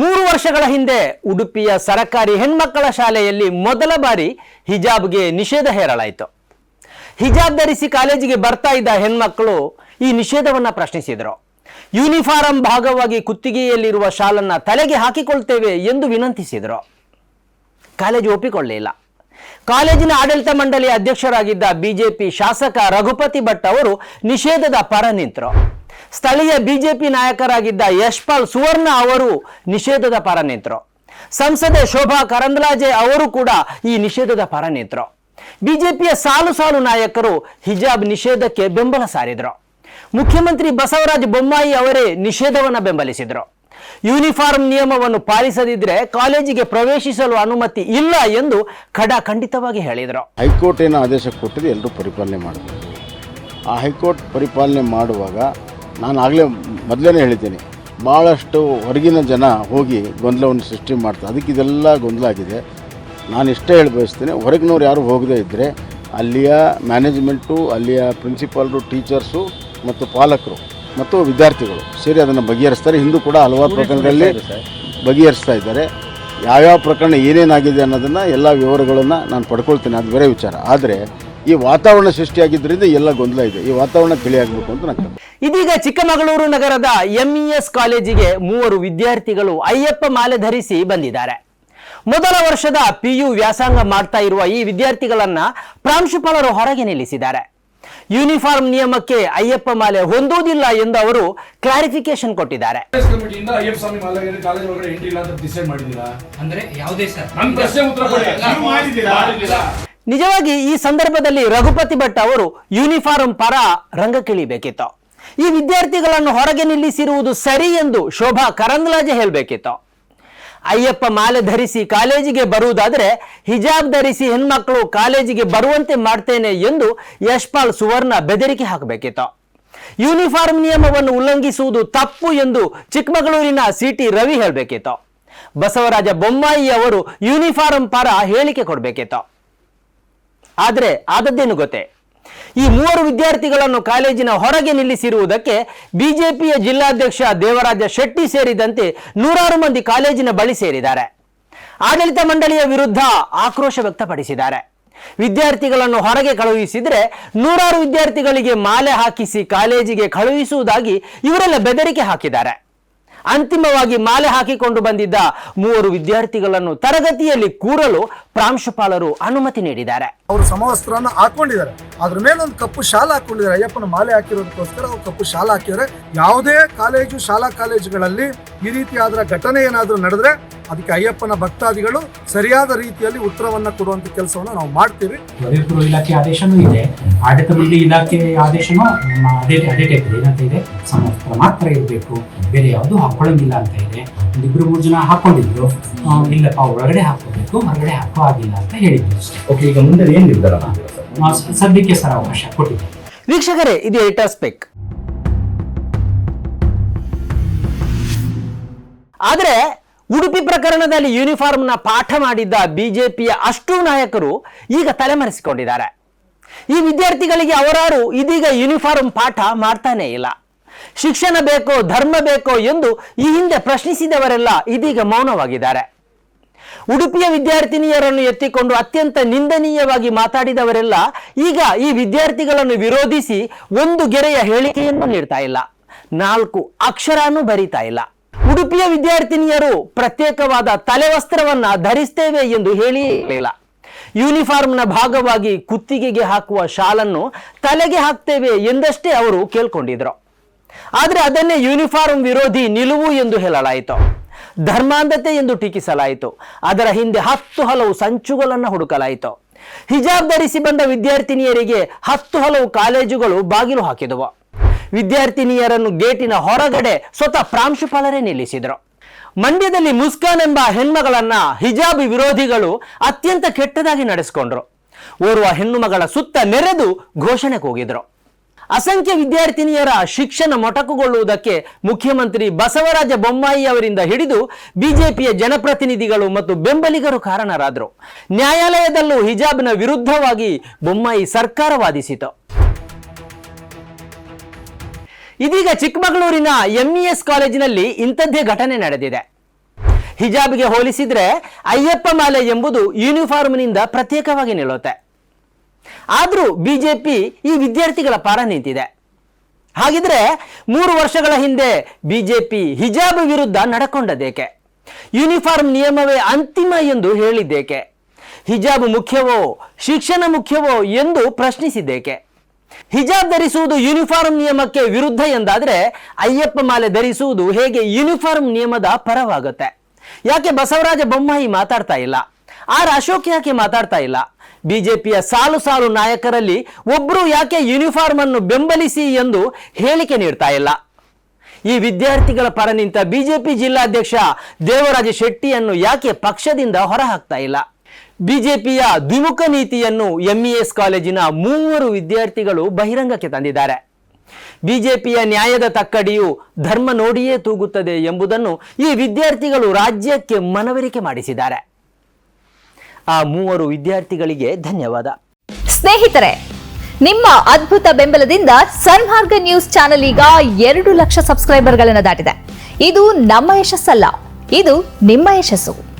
ಮೂರು ವರ್ಷಗಳ ಹಿಂದೆ ಉಡುಪಿಯ ಸರಕಾರಿ ಹೆಣ್ಮಕ್ಕಳ ಶಾಲೆಯಲ್ಲಿ ಮೊದಲ ಬಾರಿ ಹಿಜಾಬ್ಗೆ ನಿಷೇಧ ಹೇರಲಾಯಿತು. ಹಿಜಾಬ್ ಧರಿಸಿ ಕಾಲೇಜಿಗೆ ಬರ್ತಾ ಇದ್ದ ಹೆಣ್ಮಕ್ಕಳು ಈ ನಿಷೇಧವನ್ನ ಪ್ರಶ್ನಿಸಿದರು. ಯೂನಿಫಾರಂ ಭಾಗವಾಗಿ ಕುತ್ತಿಗೆಯಲ್ಲಿರುವ ಶಾಲನ್ನ ತಲೆಗೆ ಹಾಕಿಕೊಳ್ತೇವೆ ಎಂದು ವಿನಂತಿಸಿದರು. ಕಾಲೇಜು ಒಪ್ಪಿಕೊಳ್ಳಲಿಲ್ಲ. ಕಾಲೇಜಿನ ಆಡಳಿತ ಮಂಡಳಿ ಅಧ್ಯಕ್ಷರಾಗಿದ್ದ ಬಿಜೆಪಿ ಶಾಸಕ ರಘುಪತಿ ಭಟ್ ಅವರು ನಿಷೇಧದ ಪರ ನಿಂತರು. ಸ್ಥಳೀಯ ಬಿಜೆಪಿ ನಾಯಕರಾಗಿದ್ದ ಯಶ್ಪಾಲ್ ಸುವರ್ಣ ಅವರು ನಿಷೇಧದ ಪರ ನಿಂತರು ಸಂಸದೆ ಶೋಭಾ ಕರಂದ್ಲಾಜೆ ಅವರು ಕೂಡ ಈ ನಿಷೇಧದ ಪರ ನಿಂತರು ಬಿಜೆಪಿಯ ಸಾಲು ಸಾಲು ನಾಯಕರು ಹಿಜಾಬ್ ನಿಷೇಧಕ್ಕೆ ಬೆಂಬಲ ಸಾರಿದರು. ಮುಖ್ಯಮಂತ್ರಿ ಬಸವರಾಜ ಬೊಮ್ಮಾಯಿ ಅವರೇ ನಿಷೇಧವನ್ನು ಬೆಂಬಲಿಸಿದರು. ಯೂನಿಫಾರ್ಮ್ ನಿಯಮವನ್ನು ಪಾಲಿಸದಿದ್ರೆ ಕಾಲೇಜಿಗೆ ಪ್ರವೇಶಿಸಲು ಅನುಮತಿ ಇಲ್ಲ ಎಂದು ಖಡಾಖಂಡಿತವಾಗಿ ಹೇಳಿದರು. ಹೈಕೋರ್ಟ್ ಏನು ಆದೇಶ ಕೊಟ್ಟಿದೆ ಎಲ್ಲರೂ ಪರಿಪಾಲನೆ ಮಾಡಬೇಕು. ಆ ಹೈಕೋರ್ಟ್ ಪರಿಪಾಲನೆ ಮಾಡುವಾಗ ನಾನು ಆಗಲೇ ಮೊದಲೇ ಹೇಳಿದ್ದೀನಿ ಭಾಳಷ್ಟು ಹೊರಗಿನ ಜನ ಹೋಗಿ ಗೊಂದಲವನ್ನು ಸೃಷ್ಟಿ ಮಾಡ್ತಾರೆ. ಅದಕ್ಕೆ ಇದೆಲ್ಲ ಗೊಂದಲ ಆಗಿದೆ. ನಾನು ಇಷ್ಟೇ ಹೇಳಿ ಬಯಸ್ತೀನಿ ಹೊರಗಿನವ್ರು ಯಾರು ಹೋಗದೇ ಇದ್ದರೆ ಅಲ್ಲಿಯ ಮ್ಯಾನೇಜ್ಮೆಂಟು ಅಲ್ಲಿಯ ಪ್ರಿನ್ಸಿಪಾಲ್ರು ಟೀಚರ್ಸು ಮತ್ತು ಪಾಲಕರು ಮತ್ತು ವಿದ್ಯಾರ್ಥಿಗಳು ಸೇರಿ ಅದನ್ನು ಬಗೆಹರಿಸ್ತಾರೆ. ಹಿಂದೂ ಕೂಡ ಹಲವಾರು ಪ್ರಕರಣಗಳಲ್ಲಿ ಬಗೆಹರಿಸ್ತಾ ಇದ್ದಾರೆ. ಯಾವ್ಯಾವ ಪ್ರಕರಣ ಏನೇನಾಗಿದೆ ಅನ್ನೋದನ್ನು ಎಲ್ಲ ವಿವರಗಳನ್ನು ನಾನು ಪಡ್ಕೊಳ್ತೀನಿ ಅದು ಬೇರೆ ವಿಚಾರ. ಆದರೆ ಈ ವಾತಾವರಣ ಸೃಷ್ಟಿಯಾಗಿದ್ದರಿಂದ ಎಲ್ಲ ಗೊಂದಲ ಇದೆ. ಈ ವಾತಾವರಣ ತಿಳಿಯಾಗಬೇಕು ಅಂತ ನಾನು ಇದೀಗ ಚಿಕ್ಕಮಗಳೂರು ನಗರದ ಎಂಇಎಸ್ ಕಾಲೇಜಿಗೆ ಮೂವರು ವಿದ್ಯಾರ್ಥಿಗಳು ಅಯ್ಯಪ್ಪ ಮಾಲೆ ಧರಿಸಿ ಬಂದಿದ್ದಾರೆ. ಮೊದಲ ವರ್ಷದ ಪಿಯು ವ್ಯಾಸಂಗ ಮಾಡ್ತಾ ಇರುವ ಈ ವಿದ್ಯಾರ್ಥಿಗಳನ್ನ ಪ್ರಾಂಶುಪಾಲರು ಹೊರಗೆ ನಿಲ್ಲಿಸಿದ್ದಾರೆ. ಯೂನಿಫಾರ್ಮ್ ನಿಯಮಕ್ಕೆ ಅಯ್ಯಪ್ಪ ಮಾಲೆ ಹೊಂದುವುದಿಲ್ಲ ಎಂದು ಅವರು ಕ್ಲಾರಿಫಿಕೇಶನ್ ಕೊಟ್ಟಿದ್ದಾರೆ. ನಿಜವಾಗಿ ಈ ಸಂದರ್ಭದಲ್ಲಿ ರಘುಪತಿ ಭಟ್ ಅವರು ಯೂನಿಫಾರ್ಮ್ ಪರ ರಂಗಕ್ಕಿಳಿಬೇಕಿತ್ತು ಈ ವಿದ್ಯಾರ್ಥಿಗಳನ್ನು ಹೊರಗೆ ನಿಲ್ಲಿಸಿರುವುದು ಸರಿ ಎಂದು ಶೋಭಾ ಕರಂದ್ಲಾಜೆ ಹೇಳಬೇಕಿತ್ತು. ಅಯ್ಯಪ್ಪ ಮಾಲೆ ಧರಿಸಿ ಕಾಲೇಜಿಗೆ ಬರುವುದಾದರೆ ಹಿಜಾಬ್ ಧರಿಸಿ ಹೆಣ್ಮಕ್ಳು ಕಾಲೇಜಿಗೆ ಬರುವಂತೆ ಮಾಡ್ತೇನೆ ಎಂದು ಯಶ್ಪಾಲ್ ಸುವರ್ಣ ಬೆದರಿಕೆ ಹಾಕಬೇಕಿತ್ತು. ಯೂನಿಫಾರ್ಮ್ ನಿಯಮವನ್ನು ಉಲ್ಲಂಘಿಸುವುದು ತಪ್ಪು ಎಂದು ಚಿಕ್ಕಮಗಳೂರಿನ ಸಿಟಿ ರವಿ ಹೇಳಬೇಕಿತ್ತು. ಬಸವರಾಜ ಬೊಮ್ಮಾಯಿ ಅವರು ಯೂನಿಫಾರ್ಮ್ ಪರ ಹೇಳಿಕೆ ಕೊಡಬೇಕಿತ್ತು. ಆದರೆ ಆದದ್ದೇನು ಗೊತ್ತೇ? ಈ ಮೂವರು ವಿದ್ಯಾರ್ಥಿಗಳನ್ನು ಕಾಲೇಜಿನ ಹೊರಗೆ ನಿಲ್ಲಿಸಿರುವುದಕ್ಕೆ ಬಿಜೆಪಿಯ ಜಿಲ್ಲಾಧ್ಯಕ್ಷ ದೇವರಾಜ ಶೆಟ್ಟಿ ಸೇರಿದಂತೆ ನೂರಾರು ಮಂದಿ ಕಾಲೇಜಿನ ಬಳಿ ಸೇರಿದ್ದಾರೆ. ಆಡಳಿತ ಮಂಡಳಿಯ ವಿರುದ್ಧ ಆಕ್ರೋಶ ವ್ಯಕ್ತಪಡಿಸಿದ್ದಾರೆ. ವಿದ್ಯಾರ್ಥಿಗಳನ್ನು ಹೊರಗೆ ಕಳುಹಿಸಿದರೆ ನೂರಾರು ವಿದ್ಯಾರ್ಥಿಗಳಿಗೆ ಮಾಲೆ ಹಾಕಿಸಿ ಕಾಲೇಜಿಗೆ ಕಳುಹಿಸುವುದಾಗಿ ಇವರೆಲ್ಲ ಬೆದರಿಕೆ ಹಾಕಿದ್ದಾರೆ. ಅಂತಿಮವಾಗಿ ಮಾಲೆ ಹಾಕಿಕೊಂಡು ಬಂದಿದ್ದ ಮೂವರು ವಿದ್ಯಾರ್ಥಿಗಳನ್ನು ತರಗತಿಯಲ್ಲಿ ಕೂರಲು ಪ್ರಾಂಶುಪಾಲರು ಅನುಮತಿ ನೀಡಿದ್ದಾರೆ. ಅವರು ಸಮವಸ್ತ್ರವನ್ನು ಹಾಕೊಂಡಿದ್ದಾರೆ. ಅದ್ರ ಮೇಲೆ ಒಂದು ಕಪ್ಪು ಶಾಲೆ ಹಾಕೊಂಡಿದ್ದಾರೆ. ಅಯ್ಯಪ್ಪನ ಮಾಲೆ ಹಾಕಿರೋದಕ್ಕೋಸ್ಕರ ಅವ್ರು ಕಪ್ಪು ಶಾಲೆ ಹಾಕಿದ್ದಾರೆ. ಯಾವುದೇ ಕಾಲೇಜು ಶಾಲಾ ಕಾಲೇಜುಗಳಲ್ಲಿ ಈ ರೀತಿಯಾದ ಘಟನೆ ಏನಾದರೂ ನಡೆದ್ರೆ ಅದಕ್ಕೆ ಅಯ್ಯಪ್ಪನ ಭಕ್ತಾದಿಗಳು ಸರಿಯಾದ ರೀತಿಯಲ್ಲಿ ಉತ್ತರವನ್ನ ಕೊಡುವಂತ ಕೆಲಸವನ್ನು ನಾವು ಮಾಡ್ತೀವಿ. ಗೃಹ ಇಲಾಖೆ ಆದೇಶನೂ ಇದೆ. ಆಡಳಿತ ಮಂಡಳಿ ಇಲಾಖೆ ಆದೇಶನೂ ನಮ್ಮ ಅದೇ ಅದೇ ಟೈಪ್ ಇದೆ ಏನಂತ ಇದೆ. ಸಮವಸ್ತ್ರ ಮಾತ್ರ ಇರಬೇಕು. ಬೇರೆ ಯಾವುದು ಹಾಕೊಳ್ಳಂಗಿಲ್ಲ ಅಂತ ಇದೆ. ಒಂದಿಬ್ರು ಮೂರು ಜನ ಹಾಕೊಂಡಿದ್ರು. ಇಲ್ಲಪ್ಪ ಒಳಗಡೆ ಹಾಕೋಬೇಕು ಹೊರಗಡೆ ಹಾಕೋ ಆಗಿಲ್ಲ ಅಂತ ಹೇಳಿದ್ರು ಓಕೆ ಈಗ ಮುಂದೆ ಏನು ನಿರ್ಧಾರ ಸದ್ಯಕ್ಕೆ ಸರ್ ಅವಕಾಶ ಕೊಟ್ಟಿದ್ದೆ ವೀಕ್ಷಕರೇ ಇದು ಎಡಿಟರ್ಸ್ ಪೆಕ್ ಆದರೆ ಉಡುಪಿ ಪ್ರಕರಣದಲ್ಲಿ ಯೂನಿಫಾರ್ಮ್ನ ಪಾಠ ಮಾಡಿದ್ದ ಬಿಜೆಪಿಯ ಅಷ್ಟು ನಾಯಕರು ಈಗ ತಲೆಮರೆಸಿಕೊಂಡಿದ್ದಾರೆ. ಈ ವಿದ್ಯಾರ್ಥಿಗಳಿಗೆ ಅವರಾರು ಇದೀಗ ಯೂನಿಫಾರ್ಮ್ ಪಾಠ ಮಾಡ್ತಾನೇ ಇಲ್ಲ. ಶಿಕ್ಷಣ ಬೇಕೋ, ಧರ್ಮ ಬೇಕೋ ಎಂದು ಈ ಹಿಂದೆ ಪ್ರಶ್ನಿಸಿದವರೆಲ್ಲ ಇದೀಗ ಮೌನವಾಗಿದ್ದಾರೆ. ಉಡುಪಿಯ ವಿದ್ಯಾರ್ಥಿನಿಯರನ್ನು ಎತ್ತಿಕೊಂಡು ಅತ್ಯಂತ ನಿಂದನೀಯವಾಗಿ ಮಾತಾಡಿದವರೆಲ್ಲ ಈಗ ಈ ವಿದ್ಯಾರ್ಥಿಗಳನ್ನು ವಿರೋಧಿಸಿ ಒಂದು ಗೆರೆಯ ಹೇಳಿಕೆಯನ್ನು ನೀಡ್ತಾ ಇಲ್ಲ. ನಾಲ್ಕು ಅಕ್ಷರನೂ ಬರೀತಾ ಇಲ್ಲ. ಉಡುಪಿಯ ವಿದ್ಯಾರ್ಥಿನಿಯರು ಪ್ರತ್ಯೇಕವಾದ ತಲೆವಸ್ತ್ರವನ್ನ ಧರಿಸ್ತೇವೆ ಎಂದು ಹೇಳಿ ಇಲ್ಲ. ಯೂನಿಫಾರ್ಮ್ನ ಭಾಗವಾಗಿ ಕುತ್ತಿಗೆಗೆ ಹಾಕುವ ಶಾಲನ್ನು ತಲೆಗೆ ಹಾಕ್ತೇವೆ ಎಂದಷ್ಟೇ ಅವರು ಕೇಳ್ಕೊಂಡಿದ್ರು. ಆದರೆ ಅದನ್ನೇ ಯೂನಿಫಾರ್ಮ್ ವಿರೋಧಿ ನಿಲುವು ಎಂದು ಹೇಳಲಾಯಿತು. ಧರ್ಮಾಂಧತೆ ಎಂದು ಟೀಕಿಸಲಾಯಿತು. ಅದರ ಹಿಂದೆ ಹತ್ತು ಹಲವು ಸಂಚುಗಳನ್ನು ಹುಡುಕಲಾಯಿತು. ಹಿಜಾಬ್ ಧರಿಸಿ ಬಂದ ವಿದ್ಯಾರ್ಥಿನಿಯರಿಗೆ ಹತ್ತು ಹಲವು ಕಾಲೇಜುಗಳು ಬಾಗಿಲು ಹಾಕಿದವು. ವಿದ್ಯಾರ್ಥಿನಿಯರನ್ನು ಗೇಟಿನ ಹೊರಗಡೆ ಸ್ವತಃ ಪ್ರಾಂಶುಪಾಲರೇ ನಿಲ್ಲಿಸಿದರು. ಮಂಡ್ಯದಲ್ಲಿ ಮುಸ್ಕಾನ್ ಎಂಬ ಹೆಣ್ಮಗಳನ್ನ ಹಿಜಾಬ್ ವಿರೋಧಿಗಳು ಅತ್ಯಂತ ಕೆಟ್ಟದಾಗಿ ನಡೆಸಿಕೊಂಡ್ರು. ಓರ್ವ ಹೆಣ್ಣು ಮಗಳ ಸುತ್ತ ನೆರೆದು ಘೋಷಣೆ ಕೂಗಿದ್ರು ಅಸಂಖ್ಯ ವಿದ್ಯಾರ್ಥಿನಿಯರ ಶಿಕ್ಷಣ ಮೊಟಕುಗೊಳ್ಳುವುದಕ್ಕೆ ಮುಖ್ಯಮಂತ್ರಿ ಬಸವರಾಜ ಬೊಮ್ಮಾಯಿ ಅವರಿಂದ ಹಿಡಿದು ಬಿಜೆಪಿಯ ಜನಪ್ರತಿನಿಧಿಗಳು ಮತ್ತು ಬೆಂಬಲಿಗರು ಕಾರಣರಾದರು. ನ್ಯಾಯಾಲಯದಲ್ಲೂ ಹಿಜಾಬ್ನ ವಿರುದ್ಧವಾಗಿ ಬೊಮ್ಮಾಯಿ ಸರ್ಕಾರ ವಾದಿಸಿತು. ಇದೀಗ ಚಿಕ್ಕಮಗಳೂರಿನ ಎಂಇಎಸ್ ಕಾಲೇಜಿನಲ್ಲಿ ಇಂಥದ್ದೇ ಘಟನೆ ನಡೆದಿದೆ. ಹಿಜಾಬ್ಗೆ ಹೋಲಿಸಿದ್ರೆ ಅಯ್ಯಪ್ಪ ಮಾಲೆ ಎಂಬುದು ಯೂನಿಫಾರ್ಮ್ನಿಂದ ಪ್ರತ್ಯೇಕವಾಗಿ ನಿಲ್ಲುತ್ತೆ. ಆದರೂ ಬಿಜೆಪಿ ಈ ವಿದ್ಯಾರ್ಥಿಗಳ ಪಾರ ನಿಂತಿದೆ. ಹಾಗಿದ್ರೆ ಮೂರು ವರ್ಷಗಳ ಹಿಂದೆ ಬಿಜೆಪಿ ಹಿಜಾಬ್ ವಿರುದ್ಧ ನಡಕೊಂಡದೇಕೆ ಯೂನಿಫಾರ್ಮ್ ನಿಯಮವೇ ಅಂತಿಮ ಎಂದು ಹೇಳಿದ್ದೇಕೆ? ಹಿಜಾಬ್ ಮುಖ್ಯವೋ, ಶಿಕ್ಷಣ ಮುಖ್ಯವೋ ಎಂದು ಪ್ರಶ್ನಿಸಿದ್ದೇಕೆ? ಹಿಜಾಬ್ ಧರಿಸುವುದು ಯೂನಿಫಾರ್ಮ್ ನಿಯಮಕ್ಕೆ ವಿರುದ್ಧ ಎಂದಾದರೆ ಅಯ್ಯಪ್ಪ ಮಾಲೆ ಧರಿಸುವುದು ಹೇಗೆ ಯೂನಿಫಾರ್ಮ್ ನಿಯಮದ ಪರವಾಗುತ್ತೆ. ಯಾಕೆ ಬಸವರಾಜ ಬೊಮ್ಮಾಯಿ ಮಾತಾಡ್ತಾ ಇಲ್ಲ? ಆರ್ ಅಶೋಕ್ ಯಾಕೆ ಮಾತಾಡ್ತಾ ಇಲ್ಲ? ಬಿಜೆಪಿಯ ಸಾಲು ಸಾಲು ನಾಯಕರಲ್ಲಿ ಒಬ್ಬರು ಯಾಕೆ ಯೂನಿಫಾರ್ಮ್ ಅನ್ನು ಬೆಂಬಲಿಸಿ ಎಂದು ಹೇಳಿಕೆ ನೀಡ್ತಾ ಇಲ್ಲ. ಈ ವಿದ್ಯಾರ್ಥಿಗಳ ಪರ ನಿಂತ ಬಿಜೆಪಿ ಜಿಲ್ಲಾಧ್ಯಕ್ಷ ದೇವರಾಜ ಶೆಟ್ಟಿಯನ್ನು ಯಾಕೆ ಪಕ್ಷದಿಂದ ಹೊರಹಾಕ್ತಾ ಇಲ್ಲ? ಬಿಜೆಪಿಯ ದ್ವಿಮುಖ ನೀತಿಯನ್ನು ಎಂಇಎಸ್ ಕಾಲೇಜಿನ ಮೂವರು ವಿದ್ಯಾರ್ಥಿಗಳು ಬಹಿರಂಗಕ್ಕೆ ತಂದಿದ್ದಾರೆ. ಬಿಜೆಪಿಯ ನ್ಯಾಯದ ತಕ್ಕಡಿಯು ಧರ್ಮ ನೋಡಿಯೇ ತೂಗುತ್ತದೆ ಎಂಬುದನ್ನು ಈ ವಿದ್ಯಾರ್ಥಿಗಳು ರಾಜ್ಯಕ್ಕೆ ಮನವರಿಕೆ ಮಾಡಿಸಿದ್ದಾರೆ. ಆ ಮೂವರು ವಿದ್ಯಾರ್ಥಿಗಳಿಗೆ ಧನ್ಯವಾದ. ಸ್ನೇಹಿತರೆ, ನಿಮ್ಮ ಅದ್ಭುತ ಬೆಂಬಲದಿಂದ ಸನ್ಮಾರ್ಗ ನ್ಯೂಸ್ ಚಾನೆಲ್ ಈಗ ಎರಡು ಲಕ್ಷ ಸಬ್ಸ್ಕ್ರೈಬರ್ಗಳನ್ನು ದಾಟಿದೆ. ಇದು ನಮ್ಮ ಯಶಸ್ಸಲ್ಲ, ಇದು ನಿಮ್ಮ ಯಶಸ್ಸು.